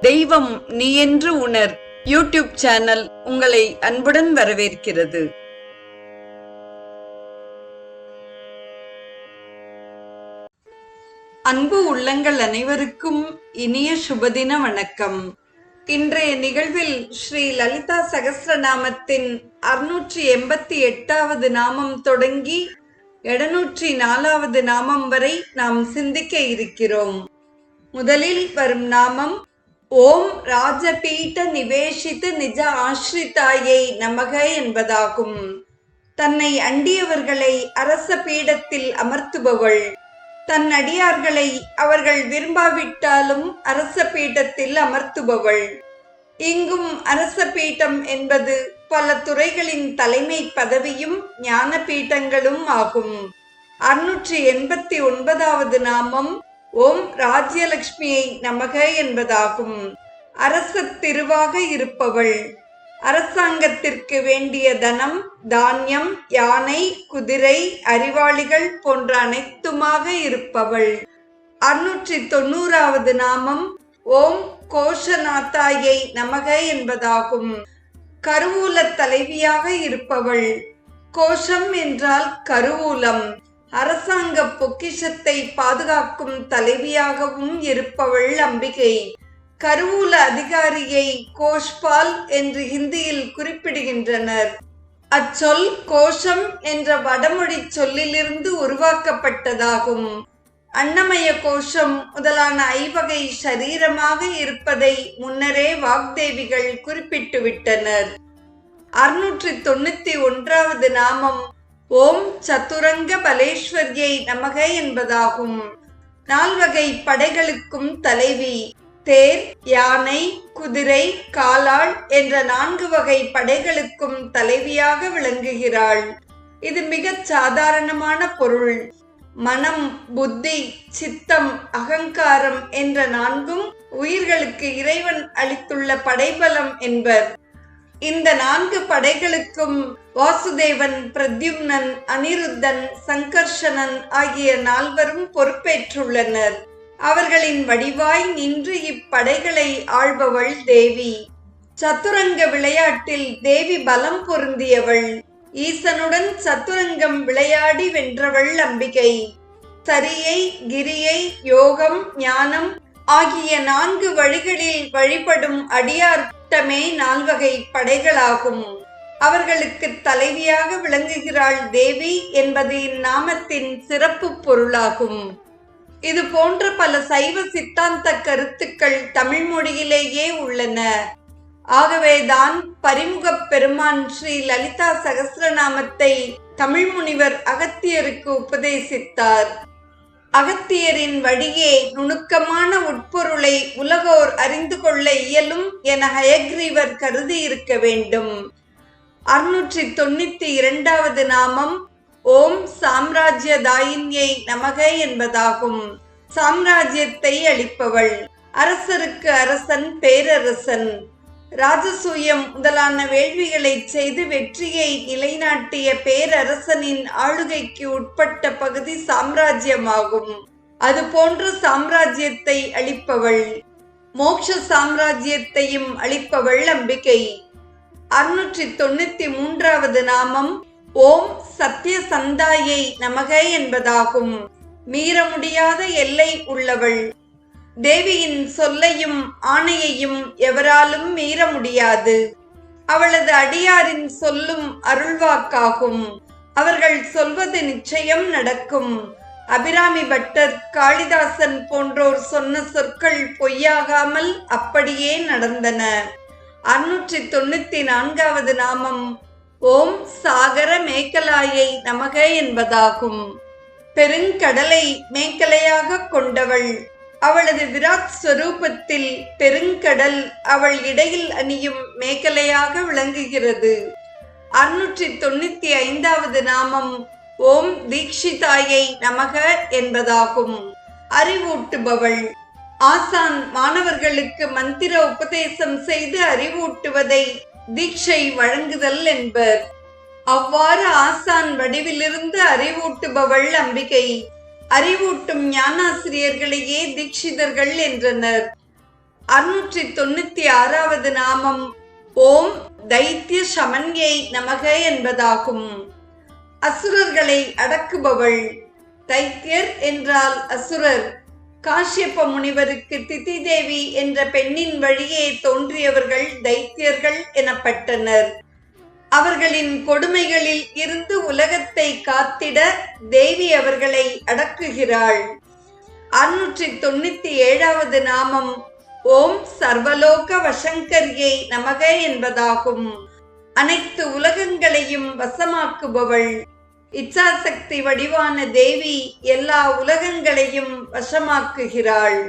தெய்வம் நீ என்று உணர். யூடியூப் சேனல் உங்களை அன்புடன் வரவேற்கிறது. அன்பு உள்ளங்கள் அனைவருக்கும் இனிய சுபதின வணக்கம். இன்றைய நிகழ்வில் ஸ்ரீ லலிதா சகசிரநாமத்தின் அறுநூற்றி எண்பத்தி எட்டாவது நாமம் தொடங்கி எழுநூற்றி நாலாவது நாமம் வரை நாம் சிந்திக்க இருக்கிறோம். முதலில் வரும் நாமம் ஓம் ராஜபீட்ட நிவேஷித்து நிஜ ஆஸ்ரிதாயை நமக என்பதாகும். தன்னை அண்டியவர்களை அரச பீடத்தில் அமர்த்துபவள். தன் அடியார்களை அவர்கள் விரும்பாவிட்டாலும் அரச பீடத்தில் அமர்த்துபவள். இங்கும் அரச பீடம் என்பது பல துறைகளின் தலைமை பதவியும் ஞான பீட்டங்களும் ஆகும். அறுநூற்றி எண்பத்தி ஒன்பதாவது நாமம் ஓம் ராஜ்யலக்ஷ்மியை நமக என்பதாகும். அரச திருவாக இருப்பவள். அரசாங்கத்திற்கு வேண்டிய தனம் தானியம் யானை குதிரை அறிவாளிகள் போன்ற அனைத்துமாக இருப்பவள். அறுநூற்றி தொண்ணூறாவது நாமம் ஓம் கோஷநாத்தாயை நமக என்பதாகும். கருவூல தலைவியாக இருப்பவள். கோஷம் என்றால் கருவூலம். அரசாங்க பொக்கிஷத்தை பாதுகாக்கும் தலைவியாகவும் இருப்பவள் அம்பிகை. கருவூல அதிகாரியை கோஷ்பால் என்று ஹிந்தியில் குறிப்பிடுகின்றனர். அச்சொல் கோஷம் என்ற வடமொழி சொல்லிலிருந்து உருவாக்கப்பட்டதாகும். அன்னமய கோஷம் முதலான ஐவகை சரீரமாக இருப்பதை முன்னரே வாக்தேவிகள் குறிப்பிட்டு விட்டனர் அறுநூற்றி தொண்ணூத்தி ஒன்றாவது நாமம் ஓம் சதுரங்க பலேஸ்வரியை நமக என்பதாகும். நால்வகை படைகளுக்கும் தலைவி தேர் யானை குதிரை காலாள் என்ற நான்கு வகை படைகளுக்கும் தலைவியாக விளங்குகிறாள். இது மிகச் சாதாரணமான பொருள். மனம் புத்தி சித்தம் அகங்காரம் என்ற நான்கும் உயிர்களுக்கு இறைவன் அளித்துள்ள படைபலம் என்பர். இந்த நான்கு படைகளுக்கும் வாசுதேவன் பிரத்யும்னன் அனிருத்தன் சங்கர்ஷனன் ஆகிய நால்வரும் பொறுப்பேற்றுள்ளனர். அவர்களின் வடிவாய் நின்று இப்படைகளை ஆள்பவள் தேவி. சத்துரங்க விளையாட்டில் தேவி பலம் பொருந்தியவள். ஈசனுடன் சத்துரங்கம் விளையாடி வென்றவள் அம்பிகை. சரியை கிரியை யோகம் ஞானம் ஆகிய நான்கு வழிகளில் வழிபடும் அடியார் அடியார்த்தமே நால்வகை படைகளாகும். அவர்களுக்கு தலைவியாக விளங்குகிறாள் தேவி என்பது இந்நாமத்தின் சிறப்பு பொருளாகும். இது போன்ற பல சைவ சித்தாந்த கருத்துக்கள் தமிழ் மொழியிலேயே உள்ளன. ஆகவேதான் பரிமுகப் பெருமான் ஸ்ரீ லலிதா சகசிரநாமத்தை தமிழ் முனிவர் அகத்தியருக்கு உபதேசித்தார். அகத்தியரின் வழியே நுணுக்கமான உட்பொருளை உலகோர் அறிந்து கொள்ள இயலும் என ஹயக்ரீவர் கருதி இருக்க வேண்டும். அறுநூற்றி தொண்ணூத்தி இரண்டாவது நாமம் ஓம் சாம்ராஜ்ய தாயின்யை நமக என்பதாகும். சாம்ராஜ்யத்தை அளிப்பவள். அரசருக்கு அரசன் பேரரசன். ராஜசூயம் முதலான வேள்விகளை செய்து வெற்றியை நிலைநாட்டிய பேரரசனின் ஆளுகைக்கு உட்பட்ட பகுதி சாம்ராஜ்யமாகும். அது போன்ற சாம்ராஜ்யத்தை அளிப்பவள் மோக்ஷ சாம்ராஜ்யத்தையும் அளிப்பவள் அம்பிகை. அறுநூற்றி தொண்ணூத்தி மூன்றாவது நாமம் ஓம் சத்ய சந்தாயை நமக என்பதாகும். மீற முடியாத எல்லை உள்ளவள். தேவியின் சொல்லையும் ஆணையையும் எவராலும் மீற முடியாது. அவளது அடியாரின் சொல்லும் அருள்வாக்காகும். அவர்கள் சொல்வது நிச்சயம் நடக்கும். அபிராமி பட்டர் காளிதாசன் போன்றோர் சொன்ன சொற்கள் பொய்யாகாமல் அப்படியே நடந்தன. அறுநூற்றி தொண்ணூத்தி நான்காவது நாமம் ஓம் சாகர மேக்கலாயை நமக என்பதாகும். பெருங்கடலை மேக்கலையாக கொண்டவள். அவளது விராட் ஸ்வரூபத்தில் பெருங்கடல் அவள் இடையில் அணியும் மேகலையாக விளங்குகிறது. அறுநூற்றி தொண்ணூத்தி ஐந்தாவது நாமம் ஓம் தீக்ஷிதாயை நமக என்பதாகும். அறிவூட்டுபவள். ஆசான் மாணவர்களுக்கு மந்திர உபதேசம் செய்து அறிவூட்டுவதை தீட்சை வழங்குதல் என்பர். அவ்வாறு ஆசான் வடிவிலிருந்து அறிவூட்டுபவள் அம்பிகை. அறிவூட்டும் ஞானாசிரியர்களையே தீட்சிதர்கள் என்றனர். அறுநூற்றி தொண்ணூத்தி ஆறாவது நாமம் ஓம் தைத்திய சமன்யை நமக என்பதாகும். அசுரர்களை அடக்குபவள். தைத்தியர் என்றால் அசுரர். காஷ்யப்ப முனிவருக்கு திதி தேவி என்ற பெண்ணின் வழியே தோன்றியவர்கள் தைத்தியர்கள் எனப்பட்டனர். அவர்களின் கொடுமைகளில் இருந்து உலகத்தை காத்திட தேவி அவர்களை அடக்குகிறாள். அறுநூற்றி தொண்ணூத்தி ஏழாவது நாமம் ஓம் சர்வலோக வசங்கரியை நமக என்பதாகும். அனைத்து உலகங்களையும் வசமாக்குபவள். இச்சாசக்தி வடிவான தேவி எல்லா உலகங்களையும் வசமாக்குகிறாள்.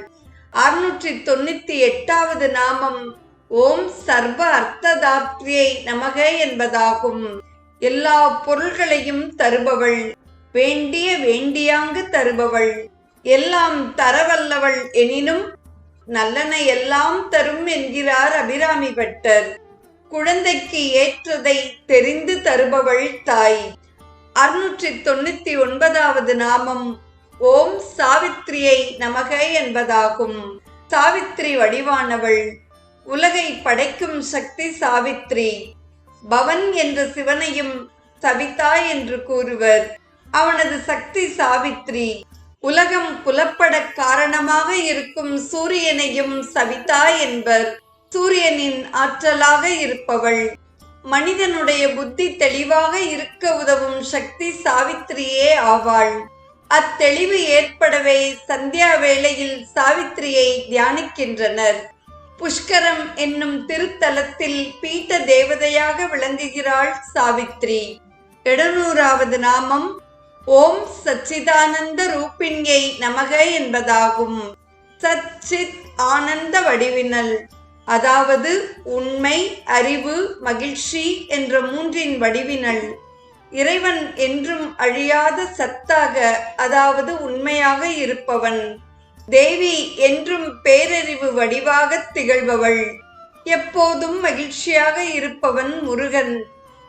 அறுநூற்றி தொண்ணூத்தி எட்டாவது நாமம் ஓம் சர்வ அர்த்ததாத்ரியை நமக என்பதாகும். எல்லா பொருள்களையும் தருபவள் வேண்டிய வேண்டியாங்கு தருபவள். எல்லாம் தரவல்லவள் எனினும் நல்லன எல்லாம் தரும் என்கிறார் அபிராமி பட்டர். குழந்தைக்கு ஏற்றதை தெரிந்து தருபவள் தாய். அறுநூற்றி தொண்ணூத்தி ஒன்பதாவது நாமம் ஓம் சாவித்ரியை நமக என்பதாகும். சாவித்ரி வடிவானவள். உலகை படைக்கும் சக்தி சாவித்ரி. பவன் என்ற சிவனையும் சவிதா என்று கூறுவர். அவனது சக்தி சாவித்ரி. உலகம் புலப்பட காரணமாக இருக்கும் சூரியனையும் சவிதா என்பர். சூரியனின் ஆற்றலாக இருப்பவள். மனிதனுடைய புத்தி தெளிவாக இருக்க உதவும் சக்தி சாவித்திரியே ஆவாள். அத்தெளிவு ஏற்படவே சந்தியா வேளையில் சாவித்திரியை தியானிக்கின்றனர். புஷ்கரம் என்னும் திருத்தலத்தில் பீட்ட தேவதையாக விளங்குகிறாள் சாவித்ரி. எழுநூறாவது நாமம். ஓம் சச்சிதானந்த ரூபிண்யை நமக என்பதாகும். சச்சித் ஆனந்த வடிவினல். அதாவது உண்மை அறிவு மகிழ்ச்சி என்ற மூன்றின் வடிவினல். இறைவன் என்றும் அழியாத சத்தாக அதாவது உண்மையாக இருப்பவன். தேவி என்றும் பேரறிவு வடிவாக திகழ்பவள். எப்போதும் மகிழ்ச்சியாக இருப்பவன் முருகன்.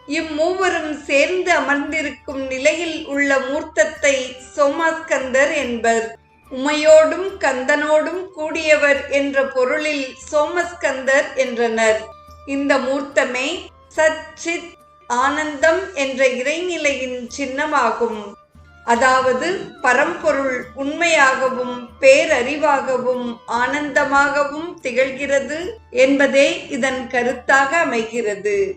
இம்மூவரும் சேர்ந்து அமர்ந்திருக்கும் நிலையில் உள்ள மூர்த்தத்தை சோமாஸ்கந்தர் என்பர். உமையோடும் கந்தனோடும் கூடியவர் என்ற பொருளில் சோமஸ்கந்தர் என்றனர். இந்த மூர்த்தமே சச்சித் ஆனந்தம் என்ற இறைநிலையின் சின்னமாகும். அதாவது பரம்பொருள் உண்மையாகவும் பேரறிவாகவும் ஆனந்தமாகவும் திகழ்கிறது என்பதே இதன் கருத்தாக அமைகிறது.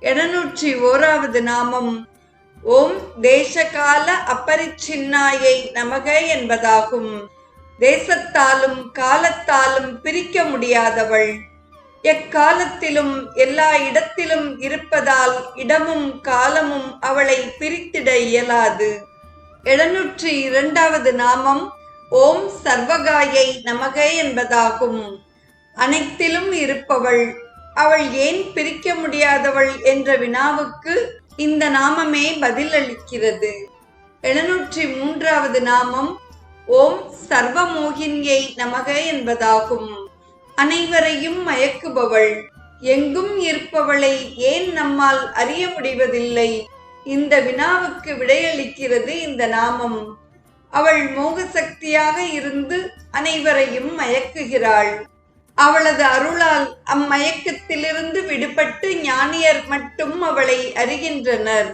எழுநூற்றி ஓராவது நாமம் ஓம் தேசகால அப்பரிச்சின்னாயை நமக என்பதாகும். தேசத்தாலும் காலத்தாலும் பிரிக்க முடியாதவள். எக்காலத்திலும் எல்லா இடத்திலும் இருப்பதால் இடமும் காலமும் அவளை பிரித்திட இயலாது. எழுநூற்றி இரண்டாவது நாமம் ஓம் சர்வகாயை நமக என்பதாகும். அனைத்திலும் இருப்பவள் அவள் ஏன் பிரிக்க முடியாதவள் என்ற வினாவுக்கு இந்த நாமமே பதிலளிக்கிறது. எழுநூற்றி மூன்றாவது நாமம் ஓம் சர்வமோகினியை நமக என்பதாகும். அனைவரையும் மயக்குபவள் எங்கும் இருப்பவளை ஏன் நம்மால் அறிய முடிவதில்லை? இந்த வினாவுக்கு விடையளிக்கிறது இந்த நாமம். அவள் மோக சக்தியாக இருந்து அனைவரையும் மயக்குகிறாள். அவளது அருளால் அம்மயக்கத்திலிருந்து விடுபட்டு ஞானியர் மட்டும் அவளை அறிகின்றனர்.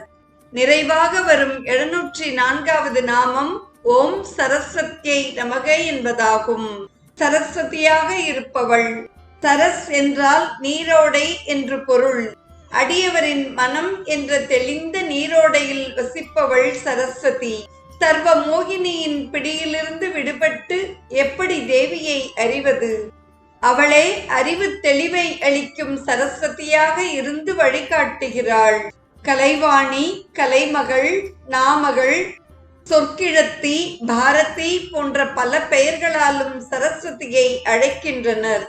நிறைவாக வரும் எழுநூற்றி நான்காவது நாமம் ஓம் சரஸ்வத்தியை நமக என்பதாகும். சரஸ்வதியாக இருப்பவள். சரஸ் என்றால் நீரோடை என்று பொருள். அடியவரின் மனம் என்ற தெளிந்த நீரோடையில் வசிப்பவள் சரஸ்வதி. சர்வ மோகினியின் பிடியிலிருந்து விடுபட்டு எப்படி தேவியை அறிவது? அவளே அறிவு தெளிவை அளிக்கும் சரஸ்வதியாக இருந்து வழிகாட்டுகிறாள். கலைவாணி கலைமகள் நாமகள் சொற்கிழத்தி பாரதி போன்ற பல பெயர்களாலும் சரஸ்வதியை அழைக்கின்றனர்.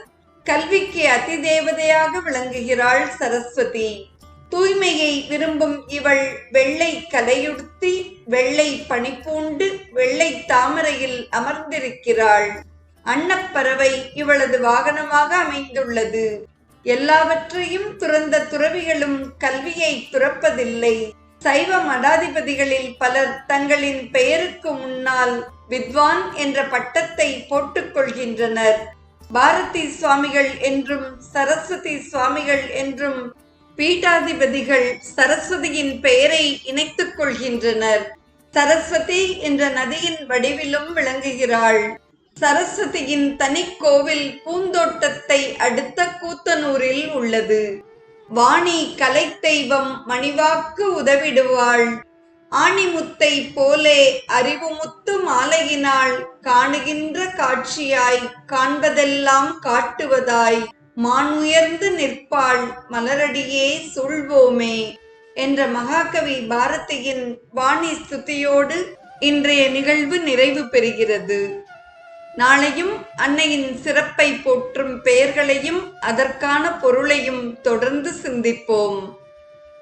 கல்விக்கு அதி தேவதையாக விளங்குகிறாள் சரஸ்வதி. தூய்மையை விரும்பும் இவள் வெள்ளை கலையுடுத்தி வெள்ளை பனிப்பூண்டு வெள்ளை தாமரையில் அமர்ந்திருக்கிறாள். அன்னப்பறவை இவளது வாகனமாக அமைந்துள்ளது. எல்லாவற்றையும் துறந்த துறவிகளும் கல்வியை துறப்பதில்லை. சைவ மடாதிபதிகளில் பலர் தங்களின் பெயருக்கு முன்னால் வித்வான் என்ற பட்டத்தை போட்டுக்கொள்கின்றனர் பாரதி சுவாமிகள் என்றும் சரஸ்வதி சுவாமிகள் என்றும் பீட்டாதிபதிகள் சரஸ்வதியின் பெயரை இணைத்துக் கொள்கின்றனர். சரஸ்வதி என்ற நதியின் வடிவிலும் விளங்குகிறாள். சரஸ்வதியின் தனிக்கோவில் பூந்தோட்டத்தை அடுத்த கூத்தனூரில் உள்ளது. வாணி கலை தெய்வம் மணிவாக்கு உதவிடுவாள். ஆணிமுத்தை போலே அறிவுமுத்து மாலையினால் காணுகின்ற காட்சியாய் காண்பதெல்லாம் காட்டுவதாய் மானுயர்ந்து நிற்பாள் மலரடியே சூழ்வோமே என்ற மகாகவி பாரதியின் வாணி ஸ்துதியோடு இன்றைய நிகழ்வு நிறைவு பெறுகிறது. நாளையும் அன்னையின் சிறப்பை போற்றும் பெயர்களையும் அதற்கான பொருளையும் தொடர்ந்து சிந்திப்போம்.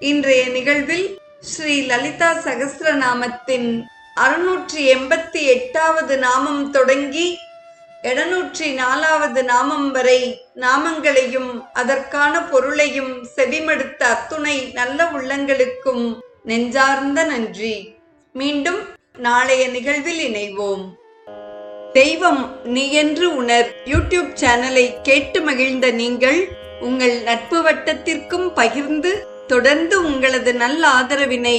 இன்றைய நிகழ்வில் ஸ்ரீ லலிதா சகசிரநாமத்தின் அறுநூற்றி எண்பத்தி எட்டாவது நாமம் தொடங்கி எழுநூற்றி நாலாவது நாமம் வரை நாமங்களையும் அதற்கான பொருளையும் செவிமடுத்த அத்துணை நல்ல உள்ளங்களுக்கும் நெஞ்சார்ந்த நன்றி. மீண்டும் நாளைய நிகழ்வில் இணைவோம். தெய்வம் நீ என்று உணர் யூடியூப் சேனலை கேட்டு மகிழ்ந்த நீங்கள் உங்கள் நட்பு வட்டத்திற்கும் பகிர்ந்து தொடர்ந்து உங்களது நல்ல ஆதரவினை